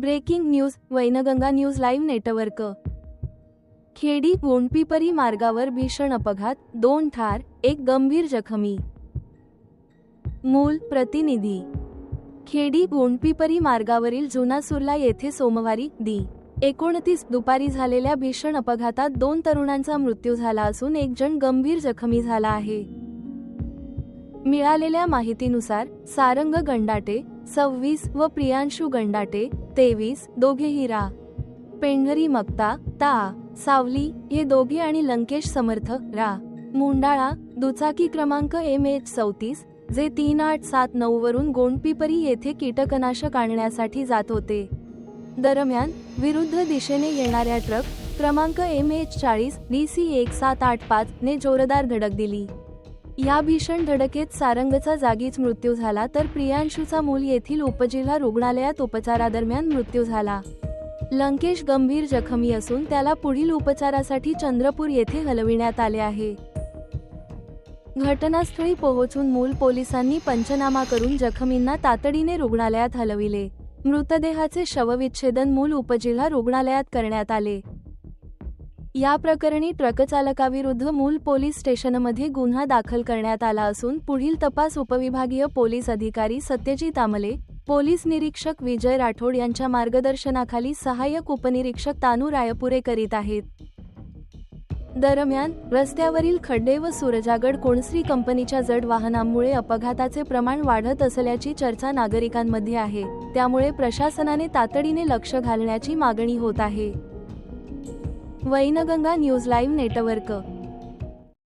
Breaking news Wainganga news live network. Khedi Gondpipari मार्गावर भीषण अपघात दोन ठार एक गंभीर जखमी. मूल प्रतिनिधी. खेडी गोंडपिपरी मार्गावरील जुना सुर्ला येथे सोमवारी दी. एकोणतीस दुपारी झालेल्या भीषण अपघातात दोन तरुणांचा मृत्यू झाला असून एक जण गंभीर जखमी झाला आहे. मिळालेल्या माहितीनुसार सारंग गंडाटे सव्वीस व प्रियांशू गंडाटे तेवीस दोघेही रा पेंढरी मक्ता ता सावली हे दोघे आणि लंकेश समर्थ रा. मुंडाळा दुचाकी क्रमांक एम एच चौतीस जे तीन आठ सात नऊ वरून गोंडपिपरी येथे कीटकनाशक आणण्यासाठी जात होते. दरम्यान विरुद्ध दिशेने येणाऱ्या ट्रक क्रमांक एम एच चाळीस डी सी एक सात आठ पाच ने जोरदार धडक दिली. या भीषण धडकेत सारंगचा जागीच मृत्यू झाला तर प्रियांशूचा मूल येथील उपजिल्हा रुग्णालयात उपचारादरम्यान मृत्यू झाला. लंकेश गंभीर जखमी असून त्याला पुढील उपचारासाठी चंद्रपूर येथे हलविण्यात आले आहे. घटनास्थळी पोहोचून मूल पोलिसांनी पंचनामा करून जखमींना तातडीने रुग्णालयात हलविले. मृतदेहाचे शवविच्छेदन मूल उपजिल्हा रुग्णालयात करण्यात आले. या प्रकरणी ट्रकचालकाविरुद्ध मूल पोलीस स्टेशनमध्ये गुन्हा दाखल करण्यात आला असून पुढील तपास उपविभागीय पोलीस अधिकारी सत्यजित आमले पोलीस निरीक्षक विजय राठोड यांच्या मार्गदर्शनाखाली सहाय्यक उपनिरीक्षक तानू रायपुरे करीत आहेत. दरम्यान रस्त्यावरील खड्डे व सूरजागड कोणसरी कंपनीच्या जड वाहनांमुळे अपघाताचे प्रमाण वाढत असल्याची चर्चा नागरिकांमध्ये आहे. त्यामुळे प्रशासनाने तातडीने लक्ष घालण्याची मागणी होत आहे. Wainganga news live network.